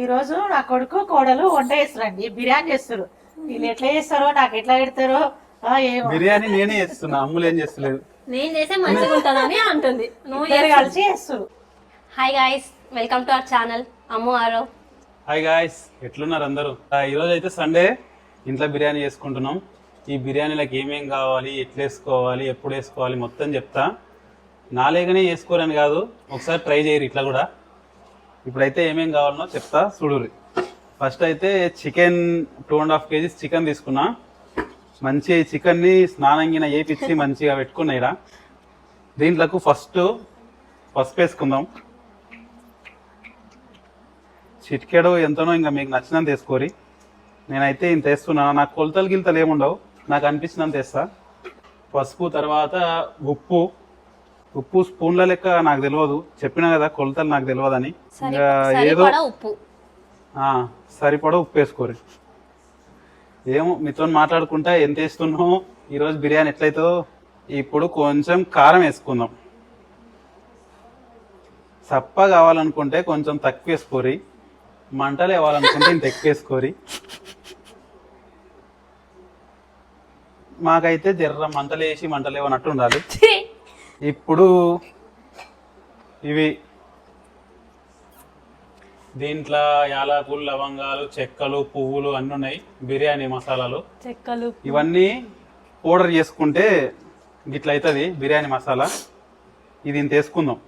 ఈ రోజు నా కొడుకు కోడలు వంట చేస్తారండి బిర్యానీ చేస్తారు. వీళ్ళు ఎట్లా చేస్తారో నాకు ఎట్లా పెడతారో ఏమో. బిర్యానీ నేనే చేస్తున్నా అమ్ములు ఏం చేస్తలేదు. నేను చేస్తే మంచిగా ఉంటుందని అంటుంది. నువ్వు ఇద్దరు కలిసి చేస్తారు. Hi guys welcome to our channel Ammu Aarav. Hi guys ఎట్లున్నారు అందరూ? ఆ, ఈరోజు అయితే సండే ఇంట్లో బిర్యానీ చేసుకుంటున్నాం. ఈ బిర్యానీలకు ఏమేం కావాలి ఎట్లా వేసుకోవాలి ఎప్పుడు వేసుకోవాలి మొత్తం చెప్తా. నాలేగానే చేసుకోరని కాదు ఒకసారి ట్రై చేయరు ఇట్లా కూడా. ఇప్పుడైతే ఏమేం కావాలనో చెప్తా. చూడుర్రి ఫస్ట్ అయితే chicken two and half kgs chicken తీసుకున్నా. మంచి చికెన్ని స్నానంగిన వేపిచ్చి మంచిగా పెట్టుకున్నా దీంట్లకు ఫస్ట్ పసుపు వేసుకుందాం. చిటికెడు ఎంతనో ఇంకా మీకు నచ్చినంత వేసుకోరి. నేనైతే ఇంత వేస్తున్నా. నాకు కొలతలు గిలతలు ఏముండవు. నాకు అనిపించినంత వేస్తా. పసుపు తర్వాత ఉప్పు. ఉప్పు స్పూన్ల లెక్క నాకు తెలియదు చెప్పినా కదా కొలతలు నాకు తెలియదని ఇంకా ఏదో ఉప్పు. సరిపడా ఉప్పు వేసుకోరి ఏమో మీతో మాట్లాడుకుంటా ఎంత వేస్తున్నావు? ఈరోజు బిర్యానీ ఎట్లయితుందో? ఇప్పుడు కొంచెం కారం వేసుకుందాం. సప్ప కావాలనుకుంటే కొంచెం తక్కువ వేసుకోరి మంటలు ఇవ్వాలనుకుంటే ఇంత ఎక్కువ వేసుకోరి మాకైతే జర్ర మంటలు వేసి మంటలు ఇవ్వనట్టు ఉండాలి. ఇప్పుడు ఇవి దీంట్లో యాలకులు లవంగాలు చెక్కలు పువ్వులు అన్నీ ఉన్నాయి. బిర్యానీ మసాలాలు. చెక్కలు ఇవన్నీ పౌడర్ చేసుకుంటే గిట్ల అవుతుంది బిర్యానీ మసాలా. ఇది ఇంత వేసుకుందాం.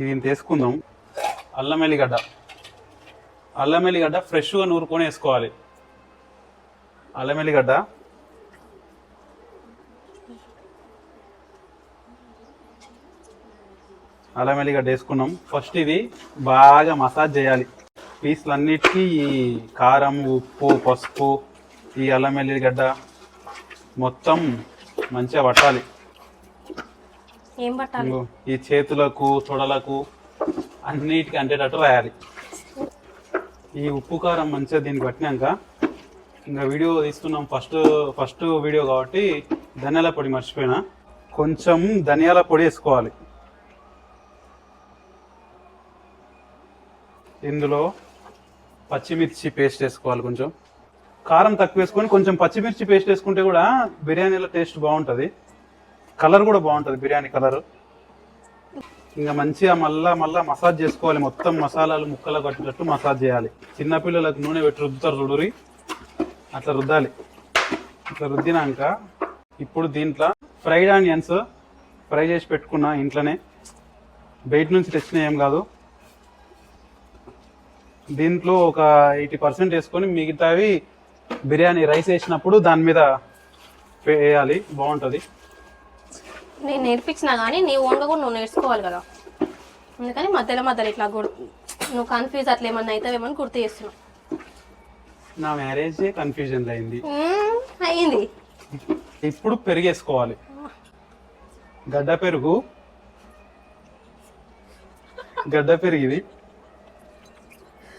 ఇది ఇంత వేసుకుందాం. అల్లం ఎల్లిగడ్డ. అల్లం ఎల్లిగడ్డ ఫ్రెష్గా నూరుకొని వేసుకోవాలి. అల్లం ఎల్లిగడ్డ. అల్లం ఎల్లిగడ్డ వేసుకున్నాం. ఫస్ట్ ఇది బాగా మసాజ్ చేయాలి. పీసులన్నిటికీ ఈ కారం ఉప్పు పసుపు ఈ అల్లం ఎల్లిగడ్డ మొత్తం మంచిగా పట్టాలి. ఏం పట్టాలి? ఈ చేతులకు తొడలకు అన్నిటికీ అంటేటట్టు రాయాలి. ఈ ఉప్పు కారం మంచిగా దీనికి పట్టినాక ఇంకా వీడియో తీస్తున్నాం ఫస్ట్ ఫస్ట్ వీడియో కాబట్టి ధనియాల పొడి మర్చిపోయినా. కొంచెం ధనియాల పొడి వేసుకోవాలి. ఇందులో పచ్చిమిర్చి పేస్ట్ వేసుకోవాలి కొంచెం. కారం తక్కువ వేసుకొని కొంచెం పచ్చిమిర్చి పేస్ట్ వేసుకుంటే కూడా బిర్యానీలో టేస్ట్ బాగుంటుంది. కలర్ కూడా బాగుంటుంది బిర్యానీ కలర్. ఇంకా మంచిగా మళ్ళా మళ్ళా మసాజ్ చేసుకోవాలి. మొత్తం మసాలాలు ముక్కలు కట్టినట్టు మసాజ్ చేయాలి. చిన్నపిల్లలకు నూనె పెట్టి రుద్దుతారు చూడురి అట్లా రుద్దాలి. అట్లా రుద్దినాక ఇప్పుడు దీంట్లో ఫ్రైడ్ ఆనియన్స్ ఫ్రై చేసి పెట్టుకున్నా ఇంట్లోనే బయట నుంచి తెచ్చిన ఏం కాదు. దీంట్లో ఒక ఎయిటీ పర్సెంట్ వేసుకొని మిగతావి బిర్యానీ రైస్ వేసినప్పుడు దాని మీద వేయాలి. బాగుంటుంది. నేను నేర్పించినా కానీ నీ ఓన్గా కూడా నువ్వు నేర్చుకోవాలి కదా. అందుకని మధ్యలో మధ్యలో ఇట్లా నువ్వు కన్ఫ్యూజ్ అట్లా ఏమన్నా అవుతావేమని గుర్తు చేస్తున్నావు నా మ్యారేజ్ కన్ఫ్యూజన్ అయింది. మ్మ్, అయ్యింది. ఇప్పుడు పెరిగేసుకోవాలి. గడ్డ పెరుగు. గడ్డ పెరుగు ఇది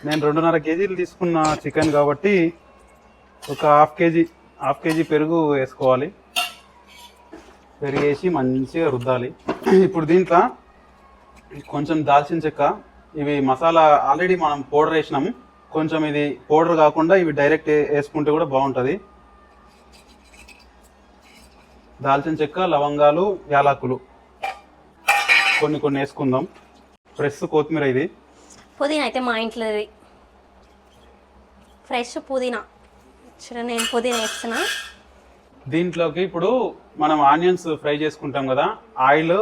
నేను రెండున్నర కేజీలు తీసుకున్న చికెన్ కాబట్టి ఒక హాఫ్ కేజీ హాఫ్ కేజీ పెరుగు వేసుకోవాలి. పెరిగేసి మంచిగా రుద్దాలి. ఇప్పుడు దీంట్లో కొంచెం దాల్చిన చెక్క ఇవి మసాలా ఆల్రెడీ మనం పౌడర్ వేసినాము. కొంచెం ఇది పౌడర్ కాకుండా ఇవి డైరెక్ట్ వేసుకుంటే కూడా బాగుంటుంది. దాల్చిన చెక్క లవంగాలు యాలకులు. కొన్ని కొన్ని వేసుకుందాం. ఫ్రెష్ కొత్తిమీర ఇది. పుదీనా అయితే మా ఇంట్లోది ఫ్రెష్ పుదీనా. చూడ నేను పుదీనా వేస్తున్నా. దీంట్లోకి ఇప్పుడు మనం ఆనియన్స్ ఫ్రై చేసుకుంటాం కదా ఆయిల్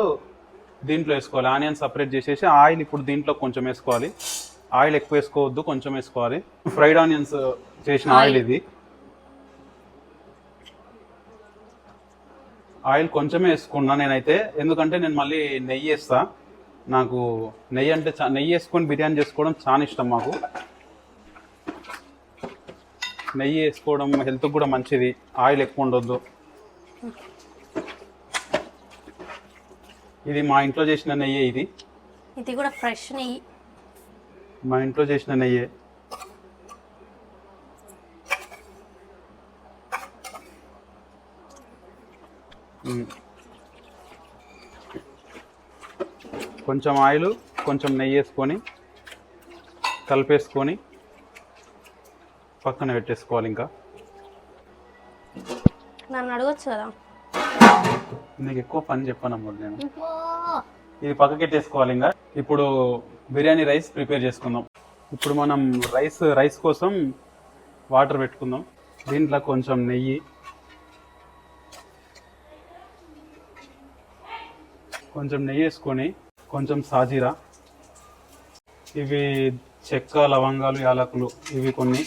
దీంట్లో వేసుకోవాలి. ఆనియన్స్ సపరేట్ చేసేసి ఆయిల్ ఇప్పుడు దీంట్లో కొంచెం వేసుకోవాలి. ఆయిల్ ఎక్కువ వేసుకోవద్దు కొంచెం వేసుకోవాలి. ఫ్రైడ్ ఆనియన్స్ చేసిన ఆయిల్ ఇది. ఆయిల్ కొంచెమే వేసుకున్నా నేనైతే ఎందుకంటే నేను మళ్ళీ నెయ్యి వేస్తా. నాకు నెయ్యి అంటే నెయ్యి వేసుకొని బిర్యానీ చేసుకోవడం చాలా ఇష్టం మాకు. నెయ్యి వేసుకోవడం హెల్త్ కూడా మంచిది ఆయిల్ ఎక్కువ ఉండొద్దు. ఇది మా ఇంట్లో చేసిన నెయ్యి ఇది. ఇది కూడా ఫ్రెష్ నెయ్యి. మా ఇంట్లో చేసిన నెయ్యి. కొంచెం ఆయిల్ కొంచెం నెయ్యి వేసుకొని కలిపేసుకొని పక్కన పెట్టేసుకోవాలి ఇంకా. నన్ను అడగొచ్చు కదా? నీకు ఎక్కువ పని చెప్పాను నేను ఇది పక్కకెట్టేసుకోవాలి ఇంకా. ఇప్పుడు బిర్యానీ రైస్ ప్రిపేర్ చేసుకుందాం. ఇప్పుడు మనం రైస్ రైస్ కోసం వాటర్ పెట్టుకుందాం. దీంట్లో కొంచెం నెయ్యి కొంచెం నెయ్యి వేసుకొని కొంచెం సాజీరా. ఇవి చెక్క లవంగాలు యాలకులు ఇవి కొన్ని.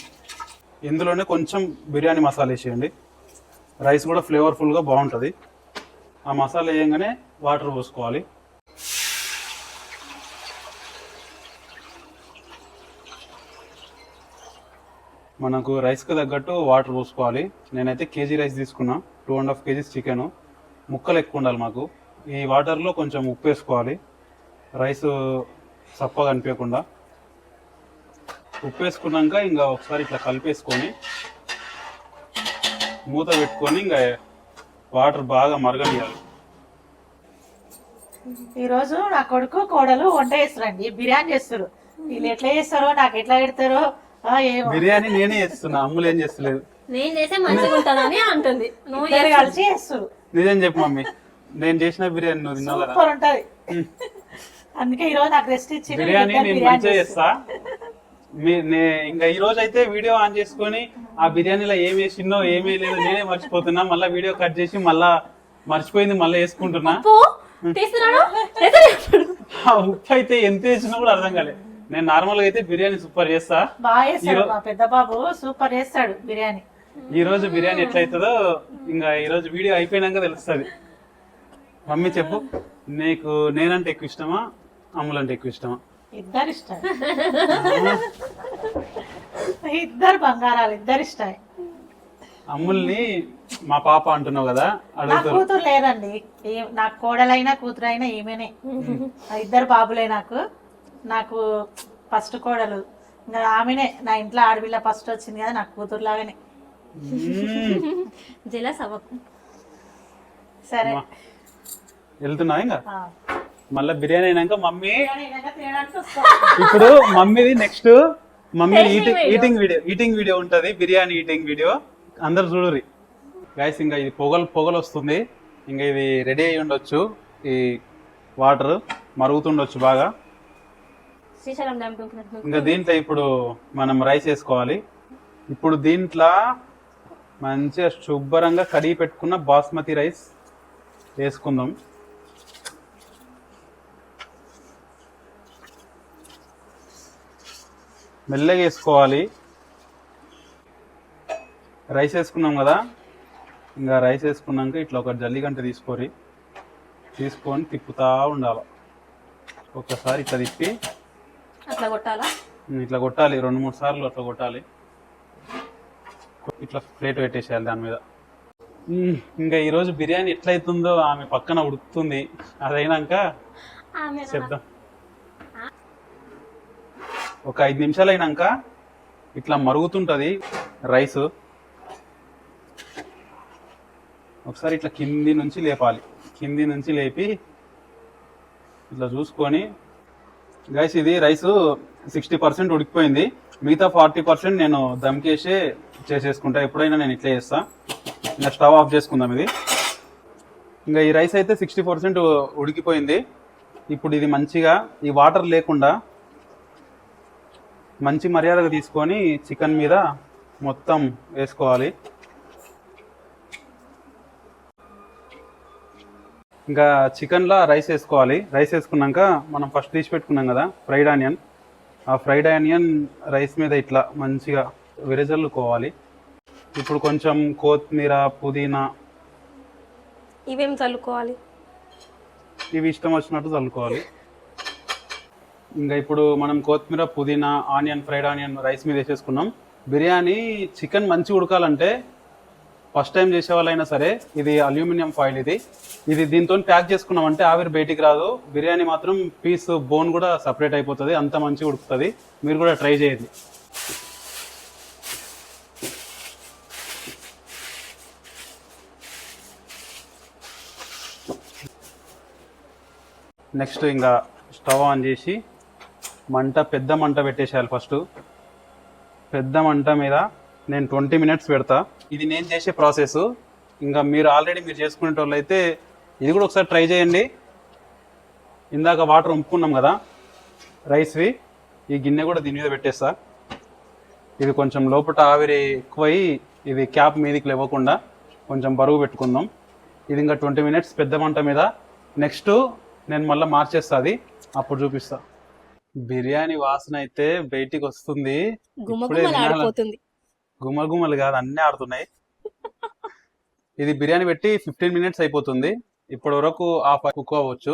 ఇందులోనే కొంచెం బిర్యానీ మసాలా వేసేయండి. రైస్ కూడా ఫ్లేవర్ఫుల్గా బాగుంటుంది. ఆ మసాలా వేయంగానే వాటర్ పోసుకోవాలి. మనకు రైస్కి తగ్గట్టు వాటర్ పోసుకోవాలి. నేనైతే కేజీ రైస్ తీసుకున్నా. Two and half KGs chicken ముక్కలు ఎక్కువ ఉండాలి మాకు. ఈ వాటర్లో కొంచెం ఉప్పు వేసుకోవాలి. రైస్ సప్పగా అనిపించకుండా. ఉప్పు వేసుకున్నాక ఇంకా ఒకసారి ఇట్లా కలిపేసుకొని మూత పెట్టుకొని ఇంకా వాటర్ బాగా మరగనియాలి. ఈరోజు నా కొడుకు కోడలు వంట చేస్తారండి. బిర్యానీ చేస్తారు. వీళ్ళు ఎట్లా చేస్తారో నాకు ఎట్లా పెడతారో బిర్యానీ నేనే చేస్తున్నా అమ్ములు ఏం చేస్తలేదు నేను చేస్తే మంచిగా ఉంటుందని అంటుంది. నువ్వు ఇద్దరు కలిసి చేస్తారు. నిజం చెప్పు మమ్మీ నేను చేసిన బిర్యానీ నువ్వు తిన్నావు కదా. సూపర్ ఉంటది. అందుకే ఈ రోజు నాకు రెస్ట్ ఇచ్చి బిర్యానీ నేను మంచిగా చేస్తా. మీ నే ఇంకా ఈ రోజు అయితే వీడియో ఆన్ చేసుకొని ఆ బిర్యానీలో ఏం వేసిందో ఏమీ లేదు నేనే మర్చిపోతున్నా. మళ్ళీ వీడియో కట్ చేసి మళ్ళా మర్చిపోయింది మళ్ళీ వేసుకుంటున్నా. పో తీస్తున్నాడు? ఆ ఉప్పు అయితే ఎంత వేసినా కూడా అర్థం కాలేదు నేను నార్మల్గా అయితే బిర్యానీ సూపర్ చేస్తా. బాగా చేస్తాడు మా పెద్ద బాబు సూపర్ చేస్తాడు బిర్యానీ. ఈ రోజు బిర్యానీ ఎట్లా అవుతుందో ఇంకా ఈ రోజు వీడియో అయిపోయినాక తెలుస్తుంది. మమ్మీ చెప్పు నీకు నేనంటే ఎక్కువ ఇష్టమా అమ్ములంటే ఎక్కువ ఇష్టమా? ఇద్దరు ఇష్టం ఇద్దరు బంగారాలు ఇద్దరు ఇష్టమే అమ్ముల్ని మా పాప అంటున్నావు కదా నా అడుగుతారు. కూతురు లేదండి. నాకు కోడలైనా కూతురైనా ఈమెనే. ఆ ఇద్దరు బాబులే నాకు. నాకు ఫస్ట్ కోడలు. ఇంకా ఆమెనే నా ఇంట్లో ఆడపిల్ల ఫస్ట్ వచ్చింది కదా నాకు కూతురు లాగానే. జెలస్ అవ్వకు. సరే. అమ్మా. వెళ్తున్నా ఇంకా? ఆ. మళ్ళీ బిర్యానీ అయినాక మమ్మీ. ఇప్పుడు మమ్మీది next mummy eating eating video eating video ఉంటది. బిర్యానీ ఈటింగ్ వీడియో అందరు చూడురి గైస్ ఇంకా ఇది పొగలు పొగలు వస్తుంది. ఇంకా ఇది రెడీ అయి ఉండొచ్చు. ఈ వాటర్ మరుగుతుండొచ్చు బాగా. శ్రీశైలం ఇంకా దీంట్లో ఇప్పుడు మనం రైస్ వేసుకోవాలి. ఇప్పుడు దీంట్లో మంచిగా శుభ్రంగా కడిగి పెట్టుకున్న బాస్మతి రైస్ వేసుకుందాం. మెల్లగా వేసుకోవాలి. రైస్ వేసుకున్నాం కదా? ఇంకా రైస్ వేసుకున్నాక ఇట్లా ఒక జల్లిగంట తీసుకోరి తీసుకొని తిప్పుతూ ఉండాలి. ఒకసారి ఇట్లా తిప్పి అట్లా కొట్టాలా? ఇట్లా కొట్టాలి రెండు మూడు సార్లు అట్లా కొట్టాలి. ఇట్లా ప్లేట్ పెట్టేసేయాలి దాని మీద. ఇంకా ఈరోజు బిర్యానీ ఎట్లా అవుతుందో ఆమె పక్కన ఉడుకుతుంది. అదైనాక చెప్దాం. ఒక ఐదు నిమిషాలు అయినాక ఇట్లా మరుగుతుంటది రైస్. ఒకసారి ఇట్లా కింది నుంచి లేపాలి. కింది నుంచి లేపి ఇట్లా చూసుకొని గైస్ ఇది రైస్ సిక్స్టీ పర్సెంట్ ఉడికిపోయింది. మిగతా ఫార్టీ పర్సెంట్ నేను దమ్కేసే చేసేసుకుంటా. ఎప్పుడైనా నేను ఇట్లా చేస్తా. ఇంకా స్టవ్ ఆఫ్ చేసుకుందాం ఇది. ఇంకా ఈ రైస్ అయితే సిక్స్టీ పర్సెంట్ ఉడికిపోయింది. ఇప్పుడు ఇది మంచిగా ఈ వాటర్ లేకుండా మంచి మర్యాదగా తీసుకొని చికెన్ మీద మొత్తం వేసుకోవాలి. ఇంకా చికెన్లో రైస్ వేసుకోవాలి. రైస్ వేసుకున్నాక మనం ఫస్ట్ తీసి పెట్టుకున్నాం కదా ఫ్రైడ్ ఆనియన్. ఆ ఫ్రైడ్ ఆనియన్ రైస్ మీద ఇట్లా మంచిగా విరజల్లుకోవాలి. ఇప్పుడు కొంచెం కొత్తిమీర పుదీనా ఇవేం చల్లుకోవాలి? ఇవి ఇష్టం వచ్చినట్టు చల్లుకోవాలి. ఇంకా ఇప్పుడు మనం కొత్తిమీర పుదీనా ఆనియన్ ఫ్రైడ్ ఆనియన్ రైస్ మీద వేసేసుకున్నాం. బిర్యానీ చికెన్ మంచి ఉడకాలంటే ఫస్ట్ టైం చేసే వాళ్ళైనా సరే ఇది అల్యూమినియం ఫాయిల్ ఇది. ఇది దీంతో ప్యాక్ చేసుకున్నామంటే ఆవిరి బయటికి రాదు. బిర్యానీ మాత్రం పీస్ బోన్ కూడా సపరేట్ అయిపోతుంది అంత మంచిగా ఉడుకుతుంది. మీరు కూడా ట్రై చేయండి. నెక్స్ట్ ఇంకా స్టవ్ ఆన్ చేసి మంట పెద్ద మంట పెట్టేసేయాలి ఫస్ట్. పెద్ద మంట మీద నేను ట్వంటీ మినిట్స్ పెడతా. ఇది నేను చేసే ప్రాసెస్. ఇంకా మీరు ఆల్రెడీ మీరు చేసుకునే వాళ్ళు అయితే ఇది కూడా ఒకసారి ట్రై చేయండి. ఇందాక వాటర్ వంపుకున్నాం కదా రైస్వి ఈ గిన్నె కూడా దీని మీద పెట్టేస్తా. ఇది కొంచెం లోపల ఆవిరి ఎక్కువై ఇది క్యాప్ మీదకి లేవకుండా కొంచెం బరువు పెట్టుకుందాం. ఇది ఇంకా ట్వంటీ మినిట్స్ పెద్ద మంట మీద. నెక్స్ట్ నేను మళ్ళీ మార్చేస్తా అది. అప్పుడు చూపిస్తా. బిర్యానీ వాసన అయితే బయటికి వస్తుంది. గుమ్మలు గుమ్మలు కాదు అన్నీ ఆడుతున్నాయి. ఇది బిర్యానీ పెట్టి ఫిఫ్టీన్ మినిట్స్ అయిపోతుంది. ఇప్పటి వరకు హాఫ్ కుక్ అవ్వచ్చు.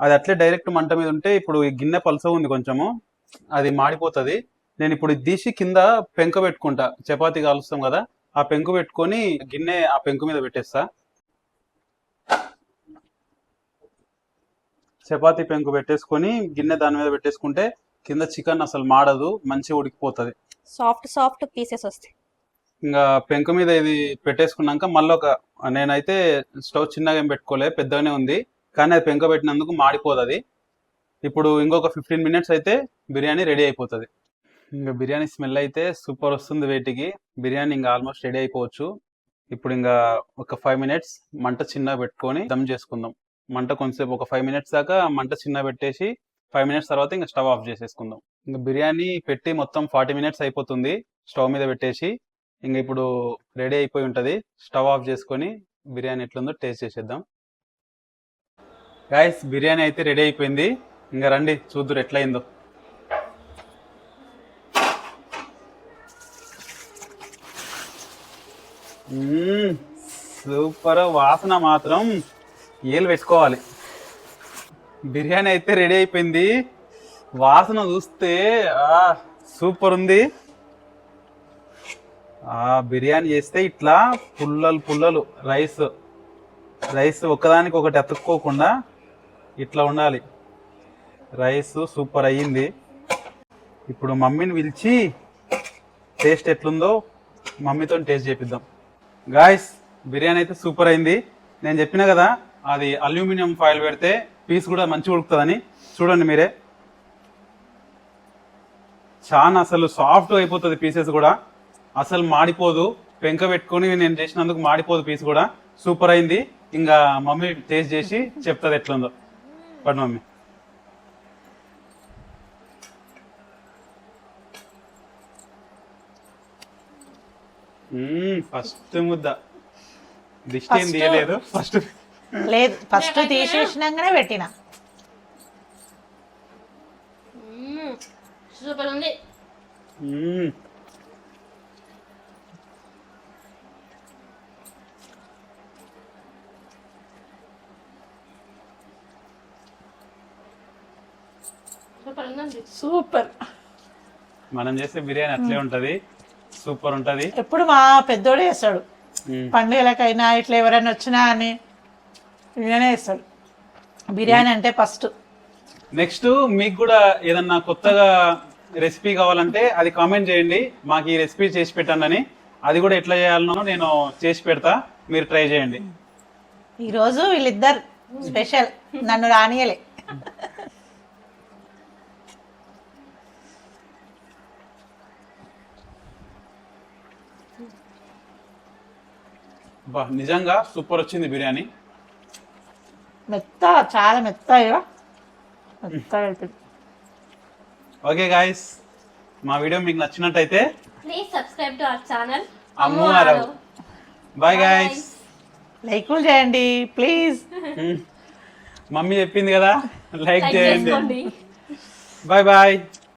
అది అట్లే డైరెక్ట్ మంట మీద ఉంటే ఇప్పుడు గిన్నె పలస ఉంది కొంచెము అది మాడిపోతుంది. నేను ఇప్పుడు ఇది తీసి కింద పెంక పెట్టుకుంటా. చపాతీ కాలుస్తాం కదా ఆ పెంకు పెట్టుకొని గిన్నె ఆ పెంకు మీద పెట్టేస్తా. చపాతీ పెంకు పెట్టేసుకొని గిన్నె దాని మీద పెట్టేసుకుంటే కింద చికెన్ అసలు మాడదు మంచిగా ఉడికిపోతుంది. సాఫ్ట్ సాఫ్ట్ పీసెస్ వస్తాయి. ఇంకా పెంకు మీద ఇది పెట్టేసుకున్నాక మళ్ళీ ఒక నేనైతే స్టవ్ చిన్నగా ఏం పెట్టుకోలే పెద్దగానే ఉంది. కానీ అది పెంక పెట్టినందుకు మాడిపోదు అది. ఇప్పుడు ఇంకొక ఫిఫ్టీన్ మినిట్స్ అయితే బిర్యానీ రెడీ అయిపోతుంది. ఇంకా బిర్యానీ స్మెల్ అయితే సూపర్ వస్తుంది వేటికి. బిర్యానీ ఇంకా ఆల్మోస్ట్ రెడీ అయిపోవచ్చు. ఇప్పుడు ఇంకా ఒక ఫైవ్ మినిట్స్ మంట చిన్న పెట్టుకొని దమ్ చేసుకుందాం. మంట కొంచెంసేపు ఒక ఫైవ్ మినిట్స్ దాకా మంట చిన్న పెట్టేసి ఫైవ్ మినిట్స్ తర్వాత ఇంకా స్టవ్ ఆఫ్ చేసేసుకుందాం. ఇంకా బిర్యానీ పెట్టి మొత్తం ఫార్టీ మినిట్స్ అయిపోతుంది. స్టవ్ మీద పెట్టేసి ఇంకా ఇప్పుడు రెడీ అయిపోయి ఉంటుంది. స్టవ్ ఆఫ్ చేసుకొని బిర్యానీ ఎట్లుందో టేస్ట్ చేసేద్దాం. గాయస్ బిర్యానీ అయితే రెడీ అయిపోయింది. ఇంకా రండి చూద్దురు ఎట్లయిందో. సూపర్ వాసన మాత్రం ఏలు పెట్టుకోవాలి. బిర్యానీ అయితే రెడీ అయిపోయింది. వాసన చూస్తే సూపర్ ఉంది. బిర్యానీ చేస్తే ఇట్లా పుల్లలు పుల్లలు రైస్. రైస్ ఒకదానికి ఒకటి అతుక్కోకుండా ఇట్లా ఉండాలి. రైస్ సూపర్ అయ్యింది. ఇప్పుడు మమ్మీని పిలిచి టేస్ట్ ఎట్లుందో మమ్మీతో టేస్ట్ చేపిద్దాం. గాయస్ బిర్యానీ అయితే సూపర్ అయింది. నేను చెప్పిన కదా అది అల్యూమినియం ఫాయిల్ పెడితే పీస్ కూడా మంచిగా ఉడుకుతుందని. చూడండి మీరే. చాలా అసలు సాఫ్ట్ అయిపోతుంది పీసెస్ కూడా. అసలు మాడిపోదు. పెంక పెట్టుకొని నేను చేసినందుకు మాడిపోదు పీస్ కూడా. సూపర్ అయింది. ఇంకా మమ్మీ టేస్ట్ చేసి చెప్తుంది ఎట్లుందో. పడు మమ్మీ. ఫస్ట్ ముద్ద. దిష్టి ఏం తీయలేదు. ఫస్ట్ లేదు ఫస్ట్ తీసేసినాకనే పెట్టిన. సూపర్ ఉంది సూపర్ ఉందండి సూపర్. మనం చేసే బిర్యానీ అట్లే ఉంటది. సూపర్ ఉంటది. ఎప్పుడు మా పెద్దోడే వేస్తాడు మ్మ్. పండుగలకైనా ఇట్లా ఎవరైనా వచ్చినా అని ఈయననే వేస్తాడు బిర్యానీ అంటే ఫస్ట్. నెక్స్ట్ మీకు కూడా ఏదన్నా కొత్తగా రెసిపీ కావాలంటే అది కామెంట్ చేయండి. మాకు ఈ రెసిపీ చేసి పెట్టండి అది కూడా ఎట్లా చేయాలనో నేను చేసి పెడతా. మీరు ట్రై చేయండి. ఈరోజు వీళ్ళిద్దరు స్పెషల్. నన్ను రానియలే. బా నిజంగా సూపర్ వచ్చింది బిర్యానీ. మెత్త చాలా మెత్తగా అయిపోయింది. ఓకే గాయస్ మా వీడియో మీకు నచ్చినట్టయితే please subscribe to our channel Ammu Aarav. Bye guys లైకులు చేయండి ప్లీజ్ మమ్మీ చెప్పింది కదా లైక్ చేయండి. Bye bye